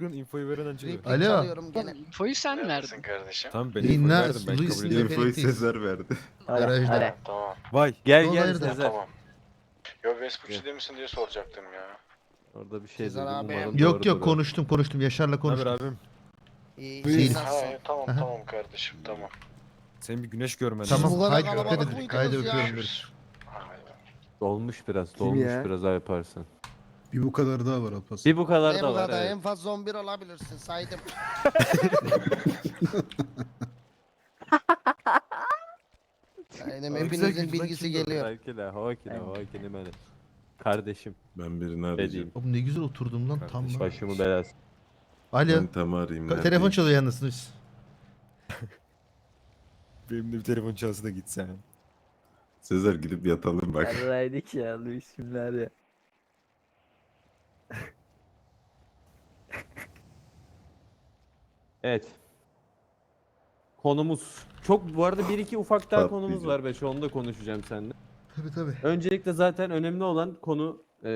Bugün infoyu veren önce. Alo. çalıyorum gene. Infoyu sen Neredesin verdin. kardeşim? Tamam ben infoyu verdim ben Luis kabul ediyorum. Infoyu Sezer verdi. Garajda. Tamam tamam. Vay. Gel Yol gel nerede? Sezer. Tamam. Yo Vespucci değil misin diye soracaktım ya. Orada bir şey Sezer dedim. abi. umarım Yok doğrudur yok o. konuştum konuştum Yaşar'la haber konuştum. abim? İyi, Buyur. siz Ha nasılsın? iyi, tamam Aha. tamam kardeşim tamam. Senin bir güneş görmedin. Tamam haydi kalabalık dikkat edin. mıydınız Haydi ya? öpüyorum görüşürüz. Dolmuş biraz, dolmuş ya? biraz yaparsın. Bir bu kadar daha var Alpas. Bir bu kadar En da var. fazla evet. en fazla 11 olabilirsin saydım. Saydım hepinizin bilgisi geliyor. Belki de, hava benim Kardeşim, Ben birini arayacağım. Oğlum ne güzel oturdum lan tam. Lan. Başımı belası. Alo. Ben tam arayayım. Ka- neredeyim? Telefon çalıyor yalnız. Benim de bir telefon çalsa da gitsen. Sezer gidip yatalım bak. Yarraydık ya Luis kimler ya. Evet. Konumuz. Çok bu arada bir iki ufak daha konumuz var Beşo onu da konuşacağım seninle. Tabii tabii. Öncelikle zaten önemli olan konu e,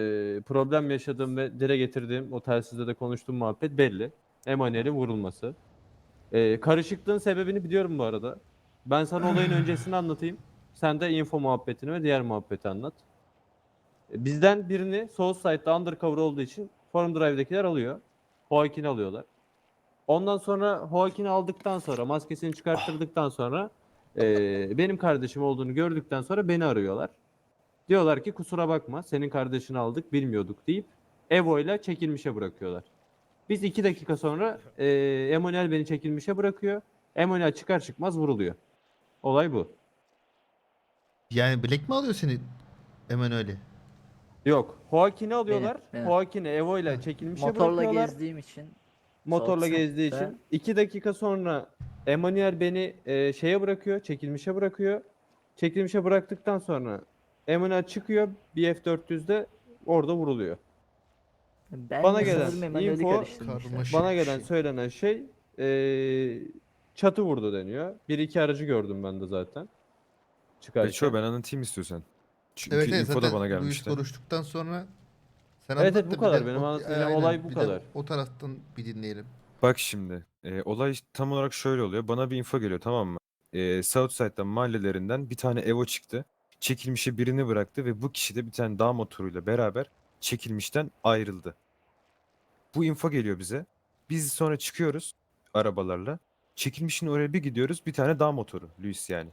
problem yaşadığım ve dile getirdiğim o telsizde de konuştuğum muhabbet belli. Emanuel'in vurulması. E, karışıklığın sebebini biliyorum bu arada. Ben sana olayın öncesini anlatayım. Sen de info muhabbetini ve diğer muhabbeti anlat. E, Bizden birini Soulside'da undercover olduğu için Forum Drive'dekiler alıyor. Hoakin'i alıyorlar. Ondan sonra Hoakin'i aldıktan sonra maskesini çıkarttırdıktan sonra e, benim kardeşim olduğunu gördükten sonra beni arıyorlar. Diyorlar ki kusura bakma senin kardeşini aldık bilmiyorduk deyip Evo ile çekilmişe bırakıyorlar. Biz iki dakika sonra e, Emanuel beni çekilmişe bırakıyor. Emanuel çıkar çıkmaz vuruluyor. Olay bu. Yani Black mi alıyor seni Emanuel'i? Yok. Joaquin'i alıyorlar. benim. Joaquin'i Evo ile çekilmişe Motorla bırakıyorlar. gezdiğim için Motorla gezdiği için. iki dakika sonra Emanuel beni e, şeye bırakıyor. Çekilmişe bırakıyor. Çekilmişe bıraktıktan sonra Emanuel çıkıyor. BF400'de orada vuruluyor. ben Bana de gelen sanırım Emanuel'i info- karıştırmışlar. Karmaşık Bana gelen şey. söylenen şey eee, çatı vurdu deniyor. Bir iki aracı gördüm ben de zaten. Çıkarken. Beço ben anlatayım istiyorsan. Çünkü Evet evet info da zaten bana Luis gelmişti. konuştuktan sonra sen Evet, anlat evet, da bu bir kadar. de Benim o- anlatacağım aynen, olay bu bir de kadar. O taraftan bir dinleyelim. Bak şimdi. e, olay tam olarak şöyle oluyor. Bana bir info geliyor tamam mı? E, Southside'dan mahallelerinden bir tane Evo çıktı. Çekilmişe birini bıraktı ve bu kişi de bir tane dağ motoruyla beraber çekilmişten ayrıldı. Bu info geliyor bize. Biz sonra çıkıyoruz arabalarla. Çekilmişin oraya bir gidiyoruz. Bir tane dağ motoru. Luis yani.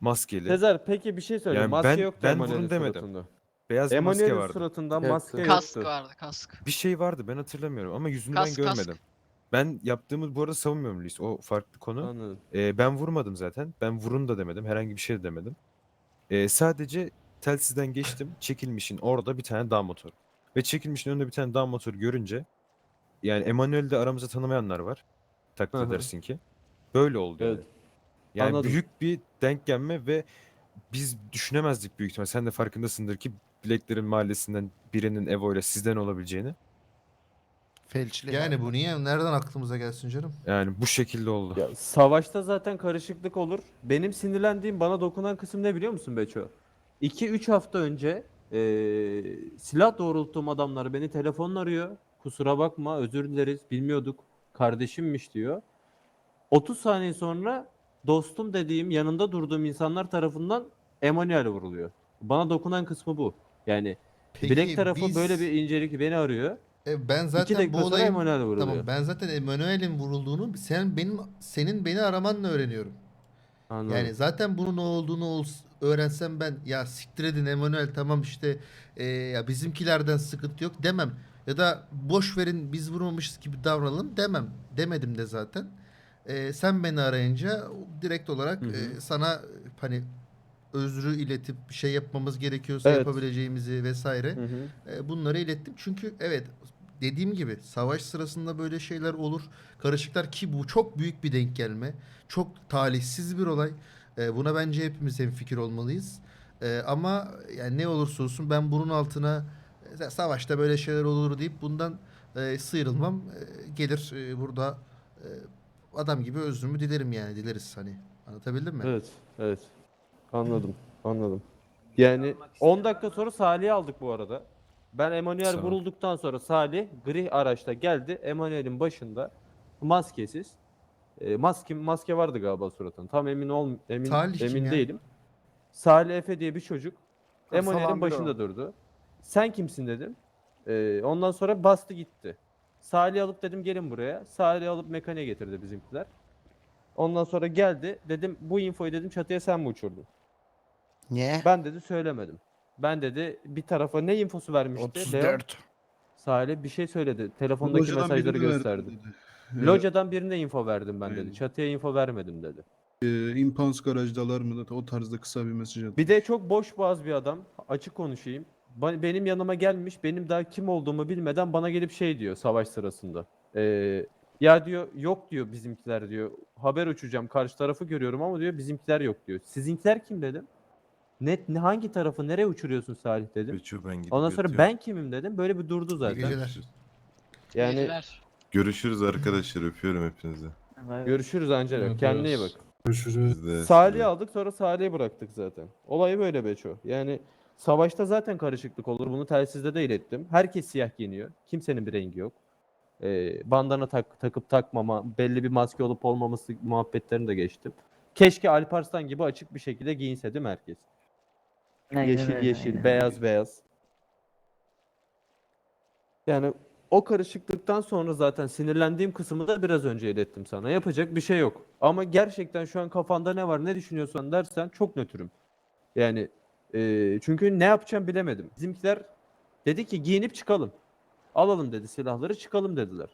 Maskeli. Sezer peki bir şey söyle. Yani maske ben- yoktu ben vurun demedim. suratında. Beyaz bir maske Emanuel'in vardı. suratında Yoktu. maske yoktu. Kask vardı kask. Bir şey vardı ben hatırlamıyorum ama yüzünden Kask, kask. görmedim. Ben yaptığımı bu arada savunmuyorum Luis. O farklı konu. Anladım. Ee, ben vurmadım zaten. Ben vurun da demedim. Herhangi bir şey de demedim. Ee, sadece telsizden geçtim. Çekilmişin orada bir tane dağ motoru. Ve çekilmişin önünde bir tane dağ motoru görünce yani Emanuel'de aramızda tanımayanlar var. Takdir Hı hı. edersin ki. Böyle oldu Evet. yani. Yani Anladım. büyük bir denk gelme ve biz düşünemezdik büyük ihtimal. Sen de farkındasındır ki Blacklerin mahallesinden birinin Evo ile sizden olabileceğini. Felçli. Yani bu niye? Nereden aklımıza gelsin canım? Yani bu şekilde oldu. Ya, savaşta zaten karışıklık olur. Benim sinirlendiğim bana dokunan kısım ne biliyor musun Beço? 2-3 hafta önce eee, silah doğrulttuğum adamlar beni telefonla arıyor. Kusura bakma özür dileriz bilmiyorduk kardeşimmiş diyor. 30 saniye sonra dostum dediğim yanında durduğum insanlar tarafından Emanuel vuruluyor. Bana dokunan kısmı bu. Yani Black tarafı biz- böyle bir incelik beni arıyor. E, ben 2 zaten bu olayın Emanuel vuruluyor. Tamam ben zaten Emanuel'in vurulduğunu sen benim senin beni aramanla öğreniyorum. Anladım. Yani zaten bunun ne olduğunu öğrensem ben ya siktir edin Emanuel tamam işte e, ya bizimkilerden sıkıntı yok demem. Ya da boş verin biz vurmamışız gibi davranalım demem. Demedim de zaten. E, sen beni arayınca direkt olarak Hı hı. e, sana hani özrü iletip bir şey yapmamız gerekiyorsa Evet. yapabileceğimizi vesaire. Hı hı. E, bunları ilettim. Çünkü evet dediğim gibi savaş sırasında böyle şeyler olur. Karışıklar ki bu çok büyük bir denk gelme. Çok talihsiz bir olay. E, buna bence hepimiz fikir olmalıyız. E, ama yani ne olursa olsun ben bunun altına e, savaşta böyle şeyler olur deyip bundan e, sıyrılmam. E, gelir e, burada e, adam gibi özrümü dilerim yani dileriz hani. Anlatabildim mi? Evet, evet. Anladım, anladım. Yani 10 dakika sonra Salih'i aldık bu arada. Ben Emanuel Sağ ol. vurulduktan sonra Salih gri araçta geldi. Emanuel'in başında maskesiz. E, maske maske vardı galiba suratında. Tam emin ol emin Salih kim emin ya? değilim. Salih Efe diye bir çocuk Kırsal Emanuel'in başında durdu. Sen kimsin dedim. E, ondan sonra bastı gitti. Salih alıp dedim gelin buraya. Salih alıp mekaniğe getirdi bizimkiler. Ondan sonra geldi. Dedim bu infoyu dedim çatıya sen mi uçurdun? Niye? Ben dedi söylemedim. Ben dedi bir tarafa ne infosu vermişti? Leo? 34. Salih bir şey söyledi. Telefondaki Lojadan mesajları birini verdim gösterdi. dedi. Locadan birine info verdim ben dedi. Çatıya info vermedim dedi. Ee, Impans garajdalar mı? O tarzda kısa bir mesaj attı. Bir de çok boş boğaz bir adam. Açık konuşayım. Ba- Benim yanıma gelmiş. Benim daha kim olduğumu bilmeden bana gelip şey diyor savaş sırasında. Ee, ya diyor yok diyor bizimkiler diyor. Haber uçacağım. Karşı tarafı görüyorum ama diyor bizimkiler yok diyor. Sizinkiler kim dedim. Net ne hangi tarafı nereye uçuruyorsun Salih dedim. Beço ben gidip Ondan sonra yatıyorum. ben kimim dedim. Böyle bir durdu İyi zaten. geceler. Yani Görüşürüz arkadaşlar öpüyorum hepinizi. Görüşürüz. Evet, Kendine iyi bak. Görüşürüz. Salih'i aldık sonra Salih'i bıraktık zaten. Olayı böyle Beço. Yani savaşta zaten karışıklık olur. Bunu telsizde de ilettim. Herkes siyah giyiniyor. Kimsenin bir rengi yok. Ee, bandana tak, takıp takmama, belli bir maske olup olmaması muhabbetlerini de geçtim. Keşke Alparslan gibi açık bir şekilde giyinse değil mi herkes? Aynen yeşil öyle, yeşil, aynen. beyaz beyaz. Yani o karışıklıktan sonra zaten sinirlendiğim kısmı da biraz önce ilettim sana. Yapacak bir şey yok. Ama gerçekten şu an kafanda ne var, ne düşünüyorsan dersen çok nötrüm. Yani eee, çünkü ne yapacağım bilemedim. Bizimkiler dedi ki giyinip çıkalım. Alalım dedi silahları çıkalım dediler.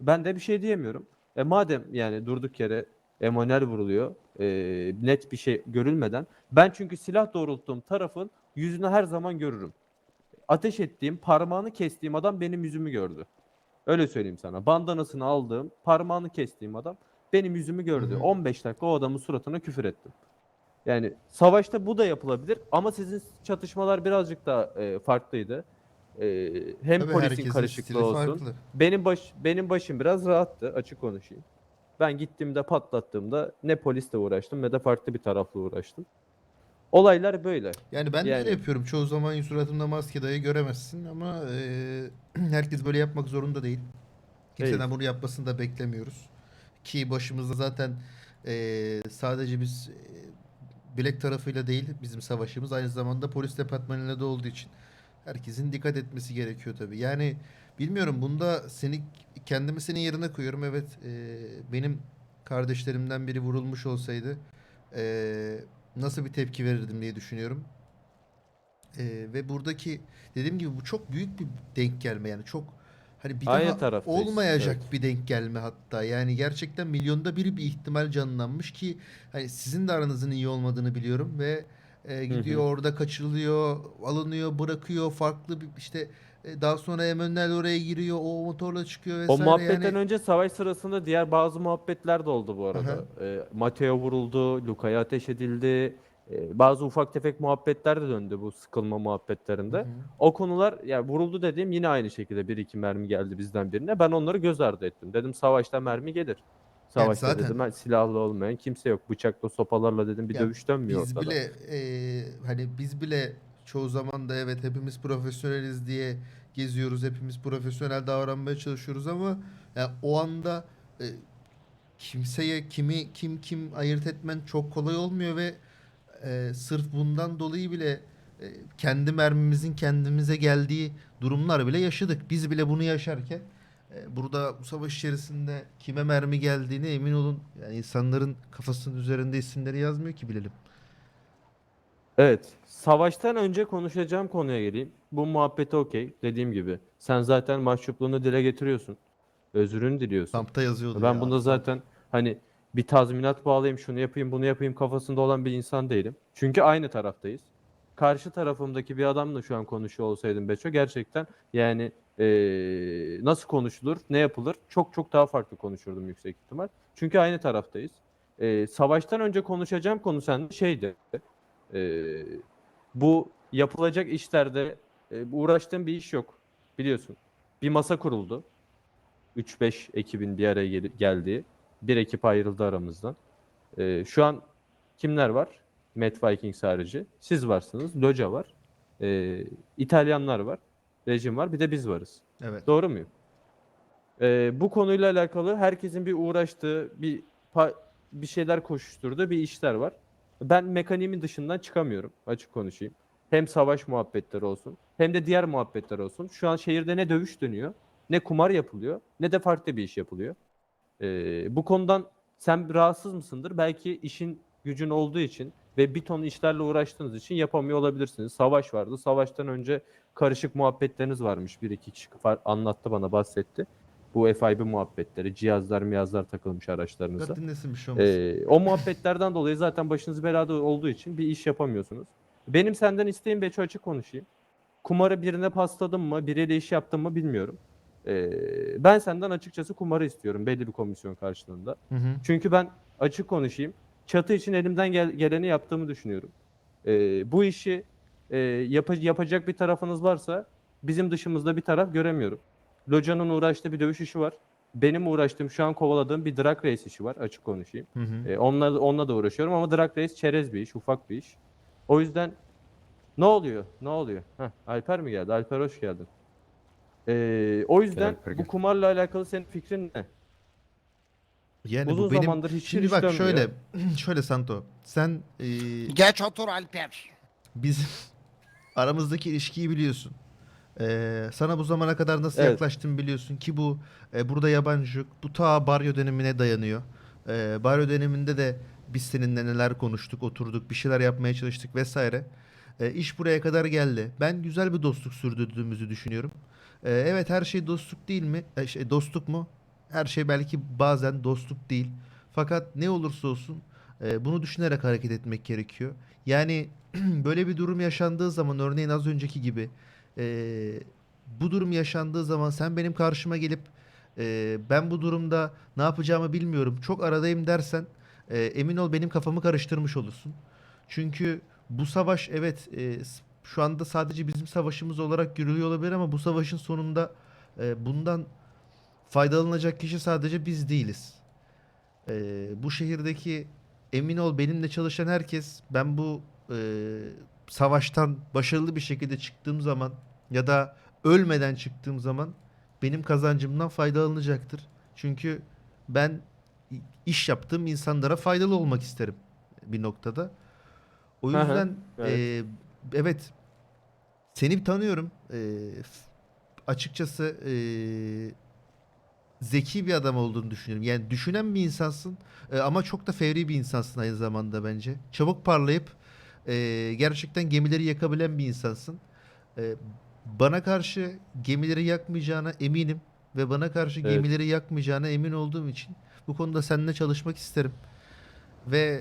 Ben de bir şey diyemiyorum. E madem yani durduk yere Emanuel vuruluyor. eee, net bir şey görülmeden. Ben çünkü silah doğrulttuğum tarafın yüzünü her zaman görürüm. Ateş ettiğim, parmağını kestiğim adam benim yüzümü gördü. Öyle söyleyeyim sana. Bandanasını aldığım, parmağını kestiğim adam benim yüzümü gördü. Hı hı. 15 dakika o adamın suratına küfür ettim. Yani savaşta bu da yapılabilir ama sizin çatışmalar birazcık daha e, farklıydı. E, hem Tabii polisin karışıklığı olsun. farklı. Benim baş benim başım biraz rahattı açık konuşayım. Ben gittiğimde patlattığımda ne polisle uğraştım ne de farklı bir tarafla uğraştım. Olaylar böyle. Yani ben de Yani- öyle yapıyorum. Çoğu zaman suratımda maske dahi göremezsin ama e, herkes böyle yapmak zorunda değil. Kimseden Değil. bunu yapmasını da beklemiyoruz. Ki başımızda zaten e, sadece biz e, bilek tarafıyla değil bizim savaşımız aynı zamanda polis departmanıyla da olduğu için herkesin dikkat etmesi gerekiyor tabii. Yani bilmiyorum bunda seni kendimi senin yerine koyuyorum. Evet e, benim kardeşlerimden biri vurulmuş olsaydı e, nasıl bir tepki verirdim diye düşünüyorum. Ee, ve buradaki dediğim gibi bu çok büyük bir denk gelme yani çok hani bir Aynı daha taraftayız, olmayacak evet. bir denk gelme hatta yani gerçekten milyonda biri bir ihtimal canlanmış ki hani sizin de aranızın iyi olmadığını biliyorum ve e, gidiyor orada kaçırılıyor alınıyor bırakıyor farklı bir işte e, daha sonra Emanuel oraya giriyor o motorla çıkıyor O vesaire muhabbetten yani önce savaş sırasında diğer bazı muhabbetler de oldu bu arada. Aha. Ee, Mateo vuruldu, Luka'ya ateş edildi. Ee, bazı ufak tefek muhabbetler de döndü bu sıkılma muhabbetlerinde. Hı hı. O konular ya vuruldu dediğim yine aynı şekilde bir iki mermi geldi bizden birine. Ben onları göz ardı ettim. Dedim savaşta mermi gelir. Savaşta zaten- dedim "ha, silahlı olmayan kimse yok. Bıçakla sopalarla dedim bir Ya dövüş dönmüyor Biz ortada. bile eee, hani biz bile çoğu zaman da evet hepimiz profesyoneliz diye geziyoruz. Hepimiz profesyonel davranmaya çalışıyoruz ama ya o anda e, kimseye kimi kim kim ayırt etmen çok kolay olmuyor ve e, sırf bundan dolayı bile e, kendi mermimizin kendimize geldiği durumlar bile yaşadık. Biz bile bunu yaşarken e, burada bu savaş içerisinde kime mermi geldiğine emin olun. Yani insanların kafasının üzerinde isimleri yazmıyor ki bilelim. Evet. Savaştan önce konuşacağım konuya geleyim. Bu muhabbete okey. Dediğim gibi. Sen zaten mahcupluğunu dile getiriyorsun. Özrünü diliyorsun. Kampta yazıyordu Ben ya. bunda zaten hani bir tazminat bağlayayım, şunu yapayım, bunu yapayım kafasında olan bir insan değilim. Çünkü aynı taraftayız. Karşı tarafımdaki bir adamla şu an konuşuyor olsaydım Beço gerçekten yani eee, nasıl konuşulur, ne yapılır çok çok daha farklı konuşurdum yüksek ihtimal. Çünkü aynı taraftayız. Eee, savaştan önce konuşacağım konu sende şeydi. Eee, bu yapılacak işlerde e, uğraştığım bir iş yok. Biliyorsun. Bir masa kuruldu. 3-5 ekibin bir araya gel- geldiği. Bir ekip ayrıldı aramızdan. Ee, şu an kimler var? Mad Vikings harici. Siz varsınız. Loca var. Ee, İtalyanlar var. rejim var bir de biz varız. Evet. Doğru muyum? Ee, bu konuyla alakalı herkesin bir uğraştığı, bir pa- bir şeyler koşuşturduğu bir işler var. Ben mekaniğimin dışından çıkamıyorum açık konuşayım. Hem savaş muhabbetleri olsun hem de diğer muhabbetler olsun. Şu an şehirde ne dövüş dönüyor, ne kumar yapılıyor, ne de farklı bir iş yapılıyor. Ee, bu konudan sen rahatsız mısındır? Belki işin gücün olduğu için ve bir ton işlerle uğraştığınız için yapamıyor olabilirsiniz. Savaş vardı. Savaştan önce karışık muhabbetleriniz varmış. Bir iki kişi anlattı bana bahsetti. Bu FIB muhabbetleri, cihazlar miyazlar takılmış araçlarınıza. Dinlesin bir şey olmaz. Ee, o muhabbetlerden dolayı zaten başınız belada olduğu için bir iş yapamıyorsunuz. Benim senden isteğim Beço açık konuşayım. Kumarı birine pasladım mı, biriyle iş yaptım mı bilmiyorum. Ee, ben senden açıkçası kumarı istiyorum belli bir komisyon karşılığında. Hı hı. Çünkü ben açık konuşayım. Çatı için elimden gel- geleni yaptığımı düşünüyorum. Ee, bu işi e, yapa- yapacak bir tarafınız varsa bizim dışımızda bir taraf göremiyorum. Loca'nın uğraştığı bir dövüş işi var. Benim uğraştığım şu an kovaladığım bir drag race işi var açık konuşayım. Hı hı. Ee, onunla, onunla da uğraşıyorum ama drag race çerez bir iş, ufak bir iş. O yüzden ne oluyor? Ne oluyor? Heh, Alper mi geldi? Alper hoş geldin. Ee, o yüzden Alper bu kumarla alakalı senin fikrin ne? Yani Uzun bu benim zamandır hiç Şimdi bak dönmüyor. şöyle şöyle Santo. Sen e, Geç otur Alper. bizim aramızdaki ilişkiyi biliyorsun. Ee, sana bu zamana kadar nasıl Evet. yaklaştım biliyorsun ki bu e, burada yabancı yok. Bu ta Baryo dönemine dayanıyor. Ee, Baryo döneminde de biz seninle neler konuştuk, oturduk, bir şeyler yapmaya çalıştık vesaire. Ee, iş buraya kadar geldi. Ben güzel bir dostluk sürdürdüğümüzü düşünüyorum. Ee, evet her şey dostluk değil mi? E, şey, dostluk mu? Her şey belki bazen dostluk değil. Fakat ne olursa olsun e, bunu düşünerek hareket etmek gerekiyor. Yani böyle bir durum yaşandığı zaman örneğin az önceki gibi e, bu durum yaşandığı zaman sen benim karşıma gelip e, ben bu durumda ne yapacağımı bilmiyorum çok aradayım dersen e, emin ol benim kafamı karıştırmış olursun. Çünkü bu savaş evet e, şu anda sadece bizim savaşımız olarak görülüyor olabilir ama bu savaşın sonunda e, bundan faydalanacak kişi sadece biz değiliz. E, bu şehirdeki emin ol benimle çalışan herkes ben bu e, savaştan başarılı bir şekilde çıktığım zaman ya da ölmeden çıktığım zaman benim kazancımdan faydalanacaktır. Çünkü ben iş yaptığım insanlara faydalı olmak isterim bir noktada. O yüzden evet. e, evet seni tanıyorum. E, açıkçası e, zeki bir adam olduğunu düşünüyorum. Yani düşünen bir insansın e, ama çok da fevri bir insansın aynı zamanda bence. Çabuk parlayıp e, gerçekten gemileri yakabilen bir insansın. E, bana karşı gemileri yakmayacağına eminim ve bana karşı Evet. gemileri yakmayacağına emin olduğum için bu konuda seninle çalışmak isterim. Ve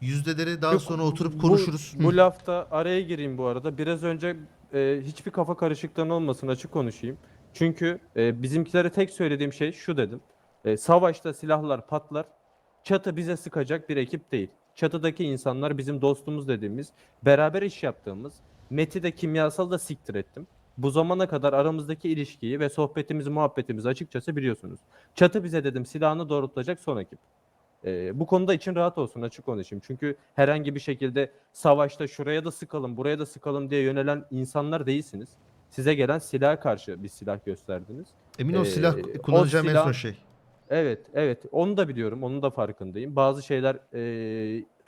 yüzdeleri daha Yok, sonra oturup bu- konuşuruz. Bu, Hı. lafta araya gireyim bu arada. Biraz önce e, hiçbir kafa karışıklığın olmasın açık konuşayım. Çünkü e, bizimkilere tek söylediğim şey şu dedim. E, savaşta silahlar patlar. Çatı bize sıkacak bir ekip değil. Çatıdaki insanlar bizim dostumuz dediğimiz, beraber iş yaptığımız, Meti de kimyasal da siktir ettim. Bu zamana kadar aramızdaki ilişkiyi ve sohbetimizi, muhabbetimizi açıkçası biliyorsunuz. Çatı bize dedim silahını doğrultacak son ekip. Ee, bu konuda için rahat olsun açık konuşayım. Çünkü herhangi bir şekilde savaşta şuraya da sıkalım, buraya da sıkalım diye yönelen insanlar değilsiniz. Size gelen silaha karşı bir silah gösterdiniz. Emin ol Ee, silah kullanacağım en son şey. Evet, evet. Onu da biliyorum. Onun da farkındayım. Bazı şeyler e,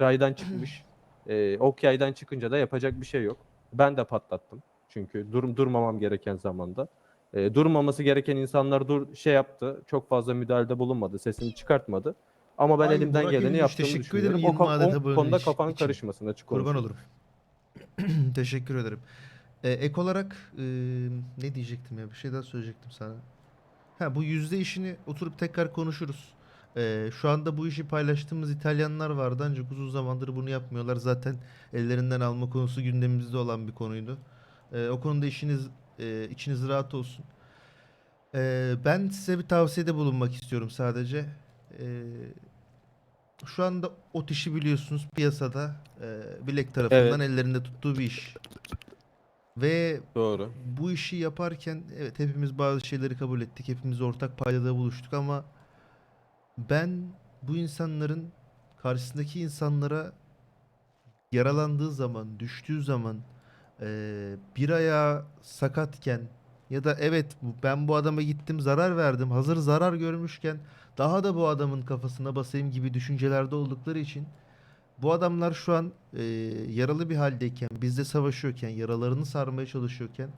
raydan çıkmış. E, ok yaydan çıkınca da yapacak bir şey yok. Ben de patlattım. Çünkü dur, durmamam gereken zamanda. E, durmaması gereken insanlar dur şey yaptı. Çok fazla müdahalede bulunmadı. Sesini çıkartmadı. Ama ben Ay, elimden Burak geleni Ünlüş, yaptığımı teşekkür düşünüyorum. ederim O, ko- 20 adete o konuda kafan için. karışmasın açık Kurban konuşayım. olurum. Teşekkür ederim. Ee, ek olarak e, ne diyecektim ya? Bir şey daha söyleyecektim sana. Ha bu yüzde işini oturup tekrar konuşuruz. Ee, şu anda bu işi paylaştığımız İtalyanlar vardı ancak uzun zamandır bunu yapmıyorlar. Zaten ellerinden alma konusu gündemimizde olan bir konuydu. Ee, o konuda işiniz e, içiniz rahat olsun. Ee, ben size bir tavsiyede bulunmak istiyorum sadece. Ee, şu anda o işi biliyorsunuz piyasada e, Bilek tarafından ellerinde tuttuğu bir iş. Ve Doğru. bu işi yaparken evet hepimiz bazı şeyleri kabul ettik. Hepimiz ortak paydada buluştuk ama ben bu insanların karşısındaki insanlara yaralandığı zaman, düştüğü zaman e, bir ayağı sakatken ya da evet bu- ben bu adama gittim zarar verdim hazır zarar görmüşken daha da bu adamın kafasına basayım gibi düşüncelerde oldukları için bu adamlar şu an e, yaralı bir haldeyken bizde savaşıyorken yaralarını sarmaya çalışıyorken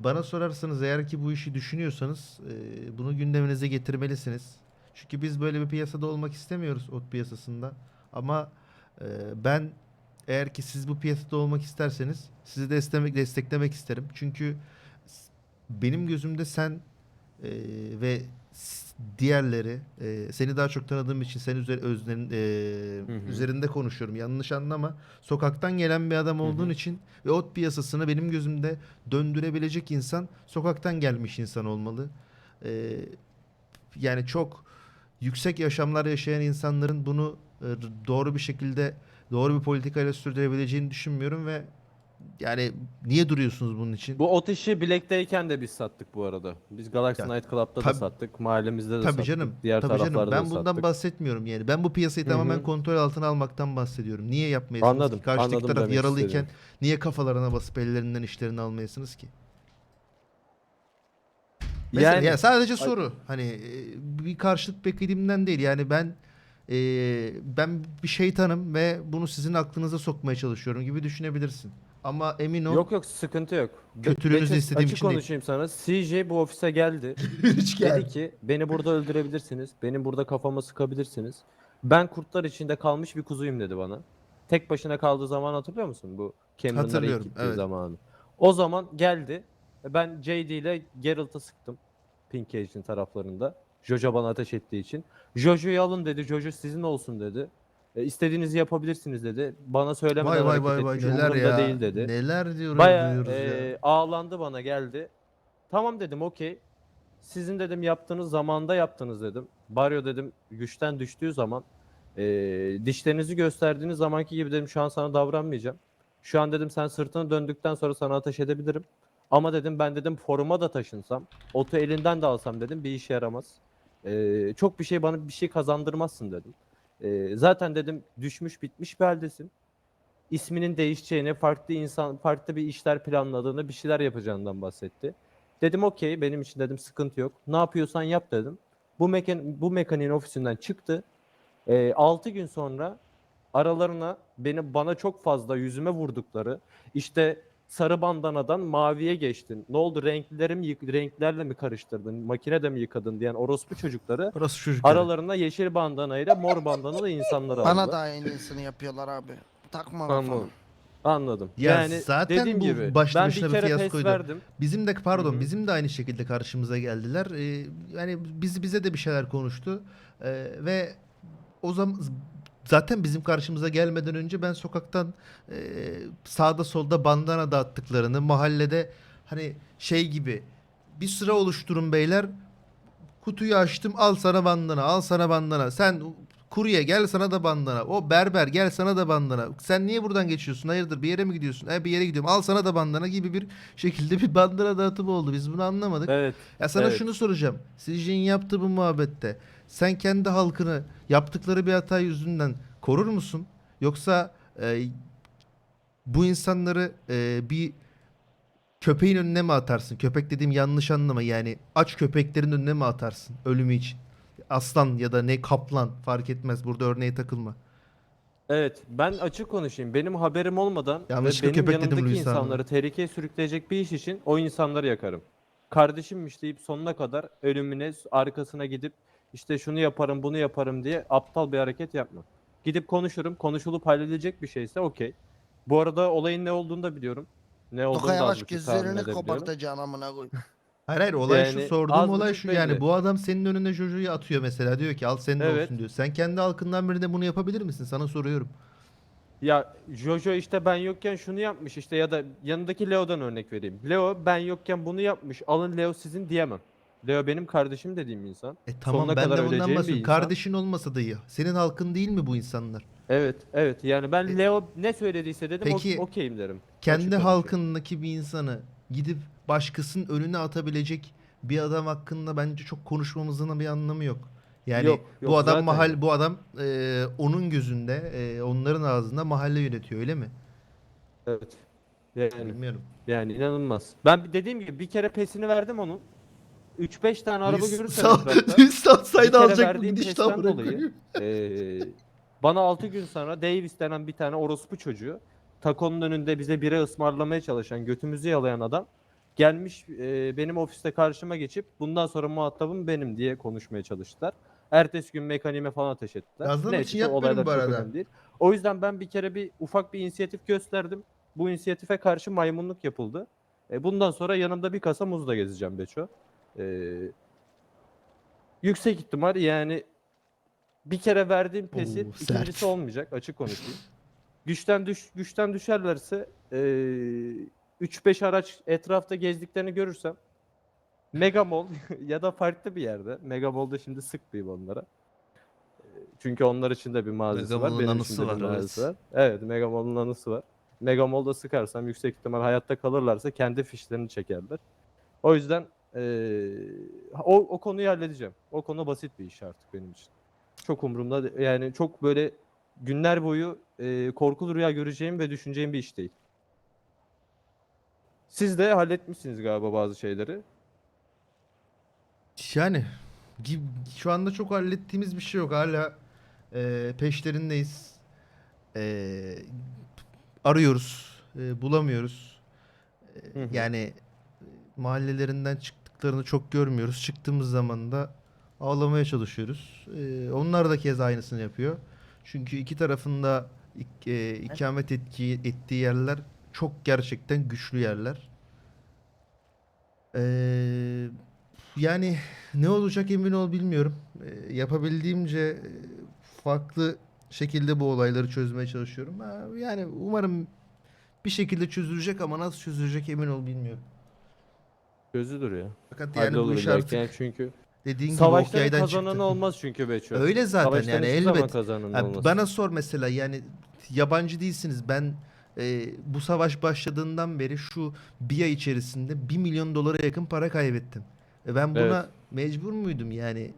bana sorarsanız eğer ki bu işi düşünüyorsanız e, bunu gündeminize getirmelisiniz. Çünkü biz böyle bir piyasada olmak istemiyoruz ot piyasasında. Ama e, ben eğer ki siz bu piyasada olmak isterseniz sizi desteklemek desteklemek isterim. Çünkü benim gözümde sen e, ve diğerleri e, seni daha çok tanıdığım için sen üzer, özlerin, e, Hı hı. üzerinde konuşuyorum. Yanlış anlama. Sokaktan gelen bir adam olduğun hı. için ve ot piyasasını benim gözümde döndürebilecek insan sokaktan gelmiş insan olmalı. E, yani çok yüksek yaşamlar yaşayan insanların bunu e, doğru bir şekilde doğru bir politikayla sürdürebileceğini düşünmüyorum ve yani niye duruyorsunuz bunun için? Bu ot işi Black'teyken de biz sattık bu arada. Biz Galaxy Ya, Night Club'da da tabii- sattık. Mahallemizde de Tabii sattık. canım. Diğer tabii taraflarda canım. Ben da bundan sattık. bahsetmiyorum yani. Ben bu piyasayı Hı tamamen hı. kontrol altına almaktan bahsediyorum. Niye yapmayasınız Anladım, ki? Karşıdaki anladım taraf demek yaralıyken istediğini. niye kafalarına basıp ellerinden işlerini almayasınız ki? Mesela Yani ya sadece soru. Hani e, bir karşılık beklediğimden değil. Yani ben e, ben bir şeytanım ve bunu sizin aklınıza sokmaya çalışıyorum gibi düşünebilirsin. Ama emin ol Yok yok sıkıntı yok. Kötülüğünüzü Betül, istediğim açık için değil. konuşayım sana. CJ bu ofise geldi. hiç. Dedi ki beni burada öldürebilirsiniz. Benim burada kafama sıkabilirsiniz. Ben kurtlar içinde kalmış bir kuzuyum dedi bana. Tek başına kaldığı zaman hatırlıyor musun? Bu Cameron'lara ilk Hatırlıyorum, gittiği evet. zamanı. O zaman geldi. Ben JD ile Geralt'a sıktım. Pink Cage'in taraflarında. Jojo bana ateş ettiği için. Jojo'yu alın dedi. Jojo sizin olsun dedi. E, istediğinizi yapabilirsiniz dedi. Bana söylemeden Vay vay hareket vay etmiş, neler umurumda ya. değil dedi. Neler diyoruz Baya duyuyoruz ya. e, ağlandı bana geldi. Tamam dedim okey. Sizin dedim yaptığınız zamanda yaptınız dedim. Baryo dedim güçten düştüğü zaman e, dişlerinizi gösterdiğiniz zamanki gibi dedim şu an sana davranmayacağım. Şu an dedim sen sırtını döndükten sonra sana ateş edebilirim. Ama dedim ben dedim foruma da taşınsam, otu elinden de alsam dedim bir işe yaramaz. E, çok bir şey bana bir şey kazandırmazsın dedim. E, zaten dedim düşmüş bitmiş bir haldesin isminin değişeceğini, farklı insan, farklı bir işler planladığını, bir şeyler yapacağından bahsetti. Dedim okey, benim için dedim sıkıntı yok. Ne yapıyorsan yap dedim. Bu mekan bu mekaniğin ofisinden çıktı. 6 gün sonra aralarına beni bana çok fazla yüzüme vurdukları işte sarı bandanadan maviye geçtin. Ne oldu renklerim yık- renklerle mi karıştırdın? Makinede mi yıkadın diyen orospu çocukları Orası çocuklar. aralarına yeşil bandanayla mor bandanalı insanlar aldılar. Bana da aynısını yapıyorlar abi. Takma kafana. Anladım. Anladım. Ya yani zaten dediğim bu gibi başlı ben başına bir bir kere pes fiyaskoydu. verdim. Bizim de pardon Hı hı. bizim de aynı şekilde karşımıza geldiler. Ee, yani biz bize de bir şeyler konuştu. Ee, ve o zaman zaten bizim karşımıza gelmeden önce ben sokaktan e, sağda solda bandana dağıttıklarını mahallede hani şey gibi bir sıra oluşturun beyler. Kutuyu açtım al sana bandana al sana bandana. Sen kurye gel sana da bandana. O berber gel sana da bandana. Sen niye buradan geçiyorsun? Hayırdır bir yere mi gidiyorsun? E bir yere gidiyorum. Al sana da bandana. gibi bir şekilde bir bandana dağıtımı oldu. Biz bunu anlamadık. Evet. Ya sana Evet. şunu soracağım. Sizce'nin yaptığı bu muhabbette sen kendi halkını yaptıkları bir hata yüzünden korur musun? Yoksa e, bu insanları e, bir köpeğin önüne mi atarsın? Köpek dediğim yanlış anlama yani aç köpeklerin önüne mi atarsın ölümü için? Aslan ya da ne kaplan fark etmez burada örneğe takılma. Evet. Ben açık konuşayım. Benim haberim olmadan Yanlışlıkla ve benim köpek dedim yanımdaki Luis abi. insanları tehlikeye sürükleyecek bir iş için o insanları yakarım. Kardeşimmiş deyip sonuna kadar ölümüne arkasına gidip işte şunu yaparım bunu yaparım diye aptal bir hareket yapma. Gidip konuşurum. Konuşulup halledilecek bir şeyse okey. Bu arada olayın ne olduğunu da biliyorum. Ne olduğunu Toka da az yavaş buçuk tahmin gözlerini edebiliyorum. kopartacaksın amına koy. Hayır hayır olay Yani şu sorduğum az olay buçuk şu yani belli. bu adam senin önüne Jojo'yu atıyor mesela diyor ki al senin Evet. olsun diyor. Sen kendi halkından birine bunu yapabilir misin? Sana soruyorum. Ya Jojo işte ben yokken şunu yapmış işte ya da yanındaki Leo'dan örnek vereyim. Leo ben yokken bunu yapmış. Alın Leo sizin diyemem. Leo benim kardeşim dediğim insan. E tamam Sonuna ben kadar de bundan öleceğim bir bahsediyorum. insan. Kardeşin olmasa da iyi. Senin halkın değil mi bu insanlar? Evet, evet. Yani ben E- Leo ne söylediyse dedim Peki, o- okeyim derim. Kendi konuşuyorum. halkındaki bir insanı gidip başkasının önüne atabilecek bir adam hakkında bence çok konuşmamızın bir anlamı yok. Yani Yok, yok, bu adam zaten mahal yok. bu adam e, onun gözünde e, onların ağzında mahalle yönetiyor öyle mi? Evet. Yani, Bilmiyorum. yani inanılmaz. Ben bir- dediğim gibi bir kere pesini verdim onun. 3-5 tane araba Luis görürsem sal- etrafta, bir kere alacak bu verdiğim gidiş dolayı eee, bana 6 gün sonra Davis denen bir tane orospu çocuğu takonun önünde bize bire ısmarlamaya çalışan götümüzü yalayan adam gelmiş eee, benim ofiste karşıma geçip bundan sonra muhatabım benim diye konuşmaya çalıştılar. Ertesi gün mekaniğime falan ateş ettiler. Yazdığım için yapmıyorum olaylar bu çok arada. önemli değil. O yüzden ben bir kere bir ufak bir inisiyatif gösterdim. Bu inisiyatife karşı maymunluk yapıldı. E, bundan sonra yanımda bir kasa muzla gezeceğim Beço. E, yüksek ihtimal yani bir kere verdiğim pesi Oo, sert. ikincisi olmayacak açık konuşayım. Güçten düş güçten düşerlerse e, 3-5 araç etrafta gezdiklerini görürsem Megamall ya da farklı bir yerde. Megamall'da şimdi sıkmayayım onlara. E, Çünkü onlar için de bir mağazası var. Megamall'ın Benim anısı için de bir var, evet. mağazası var. Evet, Megamall'ın anısı var. Megamall'da sıkarsam yüksek ihtimal hayatta kalırlarsa kendi fişlerini çekerler. O yüzden eee, o, o konuyu halledeceğim. O konu basit bir iş artık benim için. Çok umurumda yani çok böyle günler boyu eee korkulu rüya göreceğim ve düşüneceğim bir iş değil. Siz de halletmişsiniz galiba bazı şeyleri. Yani gi- şu anda çok hallettiğimiz bir şey yok. Hala e, peşlerindeyiz. E, arıyoruz. e, bulamıyoruz. E, Hı hı. yani e, mahallelerinden çıktıklarını çok görmüyoruz. Çıktığımız zaman da ağlamaya çalışıyoruz. E, onlar da kez aynısını yapıyor. Çünkü iki tarafında e, ikamet etki, ettiği yerler çok gerçekten güçlü yerler. Eee yani ne olacak emin ol bilmiyorum. Ee, yapabildiğimce e, farklı şekilde bu olayları çözmeye çalışıyorum. Yani umarım bir şekilde çözülecek ama nasıl çözülecek emin ol bilmiyorum. Çözülür ya. Fakat yani bu iş artık yani çünkü dediğin gibi savaşların okyaydan kazananı çıktı. olmaz çünkü Beço. Öyle zaten Savaşların yani hiçbir zaman elbet. kazananı Ha, olmaz. bana sor mesela yani yabancı değilsiniz. Ben e, bu savaş başladığından beri şu bir ay içerisinde 1 milyon dolara yakın para kaybettim. E ben buna Evet. mecbur muydum yani?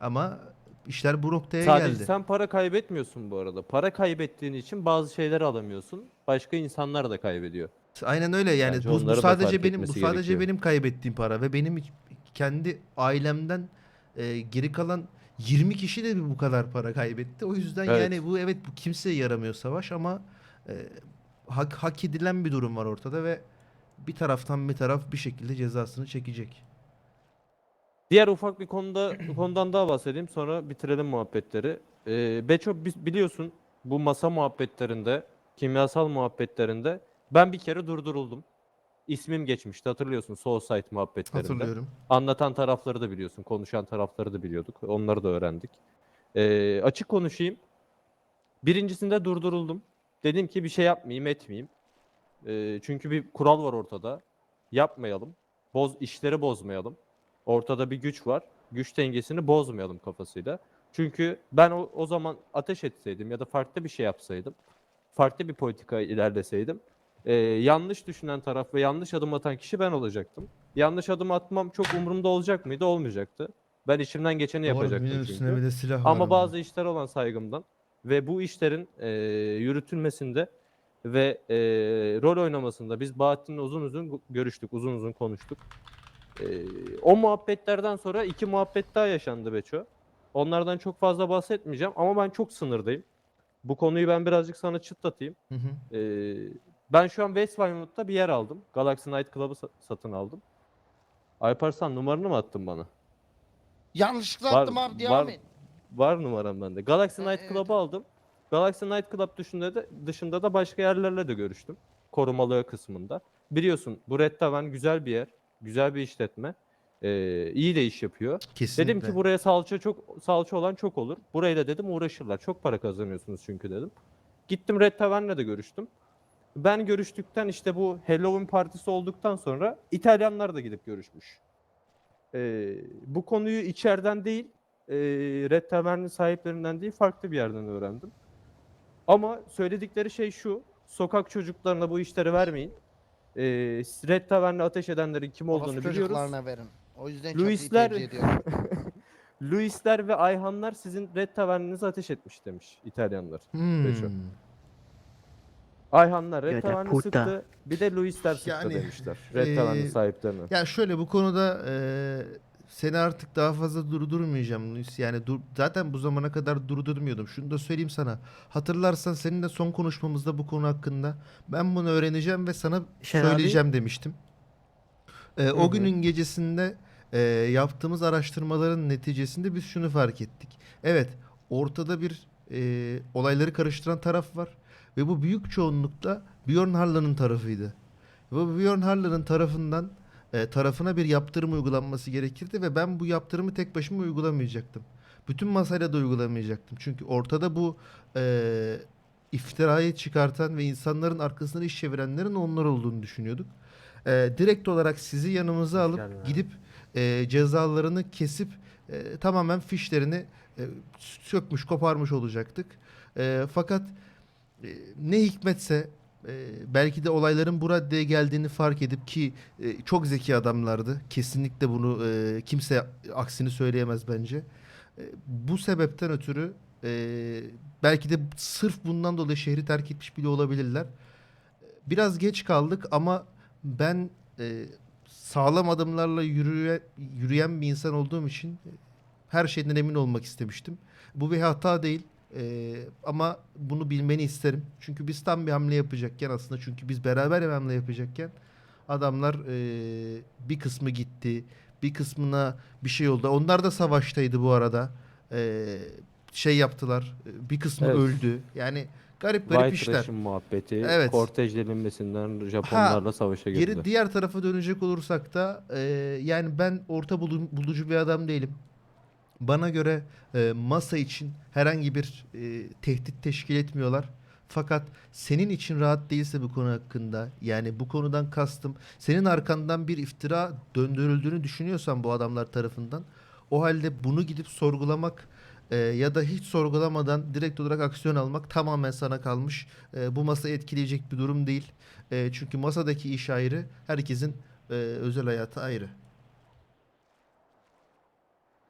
Ama işler bu noktaya Sadece geldi. sen para kaybetmiyorsun bu arada. Para kaybettiğin için bazı şeyleri alamıyorsun. Başka insanlar da kaybediyor. Aynen öyle yani Bence bu, bu da sadece fark benim bu etmesi sadece gerekiyor. benim kaybettiğim para ve benim hiç- kendi ailemden e, geri kalan 20 kişi de bu kadar para kaybetti. O yüzden Evet. yani bu evet bu kimseye yaramıyor savaş ama e, hak hak edilen bir durum var ortada ve bir taraftan bir taraf bir şekilde cezasını çekecek. Diğer ufak bir konuda konudan daha bahsedeyim sonra bitirelim muhabbetleri. Ee, Beço biz- biliyorsun bu masa muhabbetlerinde, kimyasal muhabbetlerinde ben bir kere durduruldum. İsmim geçmişti hatırlıyorsun Soulside muhabbetlerinde. Hatırlıyorum. Anlatan tarafları da biliyorsun, konuşan tarafları da biliyorduk. Onları da öğrendik. Ee, açık konuşayım. Birincisinde durduruldum. Dedim ki bir şey yapmayayım, etmeyeyim. Ee, çünkü bir kural var ortada. Yapmayalım. Boz işleri bozmayalım. Ortada bir güç var. Güç dengesini bozmayalım kafasıyla. Çünkü ben o, o zaman ateş etseydim ya da farklı bir şey yapsaydım, farklı bir politika ilerleseydim, ee, yanlış düşünen taraf ve yanlış adım atan kişi ben olacaktım. Yanlış adım atmam çok umurumda olacak mıydı? Olmayacaktı. Ben içimden geçeni Doğru, yapacaktım çünkü. bir de silah var Ama bazı işler olan saygımdan ve bu işlerin eee, yürütülmesinde ve eee, rol oynamasında biz Bahattin'le uzun uzun görüştük, uzun uzun konuştuk. Eee, o muhabbetlerden sonra iki muhabbet daha yaşandı Beço. Onlardan çok fazla bahsetmeyeceğim ama ben çok sınırdayım. Bu konuyu ben birazcık sana çıtlatayım. Hı hı. Eee, ben şu an West Vinewood'da bir yer aldım. Galaxy Night Club'ı sa- satın aldım. Alparslan numaranı mı attın bana? Yanlışlıkla Var- attım abi var- devam et. Var numaram bende. Galaxy Ha, Night evet, Club'ı aldım. Galaxy Night Club dışında da, dışında da başka yerlerle de görüştüm. Korumalı kısmında. Biliyorsun bu Red Tavern güzel bir yer. Güzel bir işletme. Ee, iyi de iş yapıyor. Kesinlikle. Dedim ki buraya salça çok salça olan çok olur. Burayı da dedim uğraşırlar. Çok para kazanıyorsunuz çünkü dedim. Gittim Red Tavern'le de görüştüm. Ben görüştükten işte bu Halloween partisi olduktan sonra İtalyanlar da gidip görüşmüş. Ee, bu konuyu içeriden değil, e, Red Tavern'in sahiplerinden değil farklı bir yerden öğrendim. Ama söyledikleri şey şu, sokak çocuklarına bu işleri vermeyin. Ee, Red Tavern'e ateş edenlerin kim olduğunu Orospu biliyoruz. çocuklarına verin. O yüzden çatıyı Luisler tercih ediyorum. Luisler ve Ayhanlar sizin Red Tavern'inize ateş etmiş demiş İtalyanlar. Hmm. Beşo. Ayhan'la Red Evet, Tavan'ı kurta. sıktı. Bir de Luis'ler sıktı Yani, demişler. Red eee, Tavan'ın sahiplerine. Ya şöyle bu konuda eee, seni artık daha fazla durdurmayacağım Luis. Yani dur, zaten bu zamana kadar durdurmuyordum. Şunu da söyleyeyim sana. Hatırlarsan seninle son konuşmamızda bu konu hakkında ben bunu öğreneceğim ve sana Şener abi. söyleyeceğim demiştim. Eee, Hı o günün gecesinde eee, yaptığımız araştırmaların neticesinde biz şunu fark ettik. Evet, ortada bir eee, olayları karıştıran taraf var ve bu büyük çoğunlukla Björn Harlan'ın tarafıydı. Ve bu Björn Harlan'ın tarafından e, tarafına bir yaptırım uygulanması gerekirdi ve ben bu yaptırımı tek başıma uygulamayacaktım. Bütün masayla da uygulamayacaktım. Çünkü ortada bu e, iftirayı çıkartan ve insanların arkasından iş çevirenlerin onlar olduğunu düşünüyorduk. E, direkt olarak sizi yanımıza alıp gidip e, cezalarını kesip e, tamamen fişlerini e, sökmüş, koparmış olacaktık. E, fakat e, ne hikmetse e, belki de olayların bu raddeye geldiğini fark edip ki e, çok zeki adamlardı. Kesinlikle bunu e, kimse aksini söyleyemez bence. E, bu sebepten ötürü e, belki de sırf bundan dolayı şehri terk etmiş bile olabilirler. Biraz geç kaldık ama ben e, sağlam adımlarla yürüye, yürüyen bir insan olduğum için her şeyden emin olmak istemiştim. Bu bir hata değil. Ee, ama bunu bilmeni isterim. Çünkü biz tam bir hamle yapacakken aslında çünkü biz beraber bir hamle yapacakken adamlar ee, bir kısmı gitti. Bir kısmına bir şey oldu. Onlar da savaştaydı bu arada. Ee, şey yaptılar. Bir kısmı Evet. öldü. Yani garip garip White işler. Russian muhabbeti, Evet. kortej delinmesinden Japonlarla savaşa girdi. Geri diğer tarafa dönecek olursak da e, yani ben orta bulu- bulucu bir adam değilim. Bana göre e, masa için herhangi bir e, tehdit teşkil etmiyorlar. Fakat senin için rahat değilse bu konu hakkında yani bu konudan kastım senin arkandan bir iftira döndürüldüğünü düşünüyorsan bu adamlar tarafından o halde bunu gidip sorgulamak e, ya da hiç sorgulamadan direkt olarak aksiyon almak tamamen sana kalmış. E, bu masayı etkileyecek bir durum değil. E, çünkü masadaki iş ayrı, herkesin e, özel hayatı ayrı.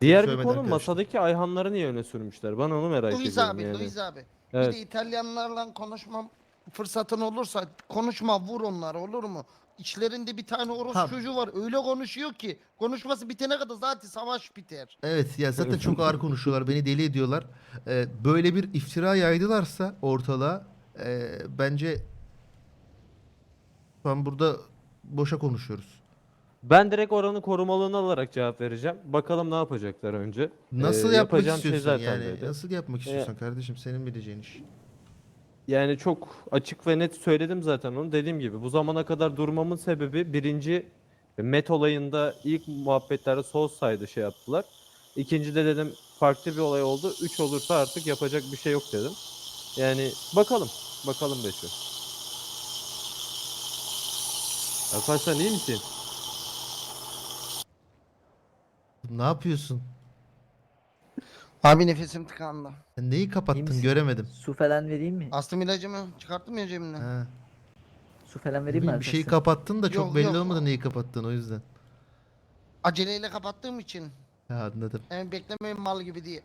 Diğer bir konu masadaki Ayhanları niye öne sürmüşler? Ben onu merak Luis ediyorum abi, yani. Luis abi. Evet. Bir de İtalyanlarla konuşma fırsatın olursa konuşma vur onları olur mu? İçlerinde bir tane Orus Ha. çocuğu var. Öyle konuşuyor ki konuşması bitene kadar zaten savaş biter. Evet ya zaten çok ağır konuşuyorlar, beni deli ediyorlar. E, böyle bir iftira yaydılarsa ortalığa e, bence şu an burada boşa konuşuyoruz. Ben direkt oranın korumalığını alarak cevap vereceğim. Bakalım ne yapacaklar önce. Nasıl Ee, yapmak yapacağım şey istiyorsun zaten yani? belli. Nasıl yapmak istiyorsan kardeşim senin bileceğin iş. Yani çok açık ve net söyledim zaten onu. Dediğim gibi bu zamana kadar durmamın sebebi birinci Met olayında ilk muhabbetlerde Soulside'ı şey yaptılar. İkincide dedim farklı bir olay oldu. Üç olursa artık yapacak bir şey yok dedim. Yani bakalım. Bakalım Beşo. Arkadaşlar iyi misin? Ne yapıyorsun? Abi nefesim tıkandı. Sen neyi kapattın misin? göremedim. Su falan vereyim mi? Astım ilacımı çıkarttım ya cebimden. Ha. Su falan vereyim mi bir şeyi arkadaşlar? kapattın da çok Yok, belli yok. olmadı neyi kapattın o yüzden. Aceleyle kapattığım için. Ha, anladım. Yani beklemeyin mal gibi diye.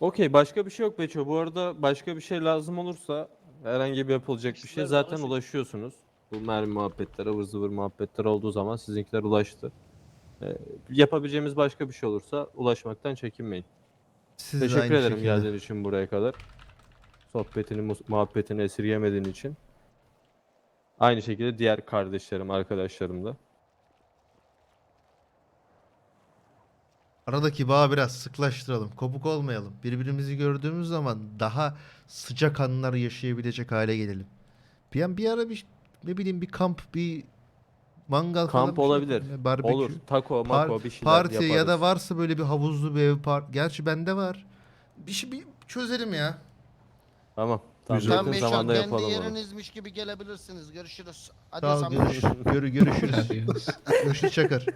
Okey başka bir şey yok Beço. Bu arada başka bir şey lazım olursa herhangi bir yapılacak bir şey zaten ulaşıyorsunuz. Bu mermi muhabbetleri, ıvır zıvır muhabbetler olduğu zaman sizinkiler ulaştı. Ee, yapabileceğimiz başka bir şey olursa ulaşmaktan çekinmeyin. Siz de Teşekkür aynı ederim şekilde. geldiğin için buraya kadar. Sohbetini, mus- muhabbetini esirgemediğin için. Aynı şekilde diğer kardeşlerim, arkadaşlarım da. Aradaki bağı biraz sıklaştıralım. Kopuk olmayalım. Birbirimizi gördüğümüz zaman daha sıcak anlar yaşayabilecek hale gelelim. Bir an bir ara bir ne bileyim bir kamp, bir mangal falan Kamp bir şey olabilir. ya, barbekü. Olur. Taco, Par- mako bir şeyler parti ya da yaparız. varsa böyle bir havuzlu bir ev par Gerçi bende var. Bir şey bir çözelim ya. Tamam. Tamam. Güzel. Yakın zamanda kendi yapalım onu. yerinizmiş gibi gelebilirsiniz. Görüşürüz. Hadi Sağ ol, Hasan görüş, görü- görüşürüz. görüşürüz Çakır.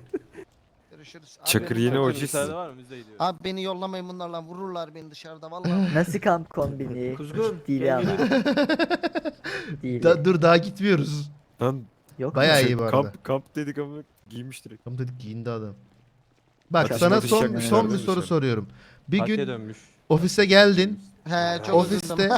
Görüşürüz. Abi Çakır beni- yeni Bakın, OG'sin. müsaade var mı? Biz de gidiyoruz. Abi beni yollamayın bunlarla vururlar beni dışarıda vallahi. Nasıl kamp kombini? Kuzgun, Değil gel ama. Değil. Da- dur daha gitmiyoruz. Lan Yok Bayağı mu? iyi bu arada. kamp, kamp dedik ama giymiş direkt. Tam dedik giyindi adam. Bak Ateşin sana son yakmış son bir soru soruyorum. Bir Hakke gün dönmüş. ofise geldin. He çok üzüldüm. Ofiste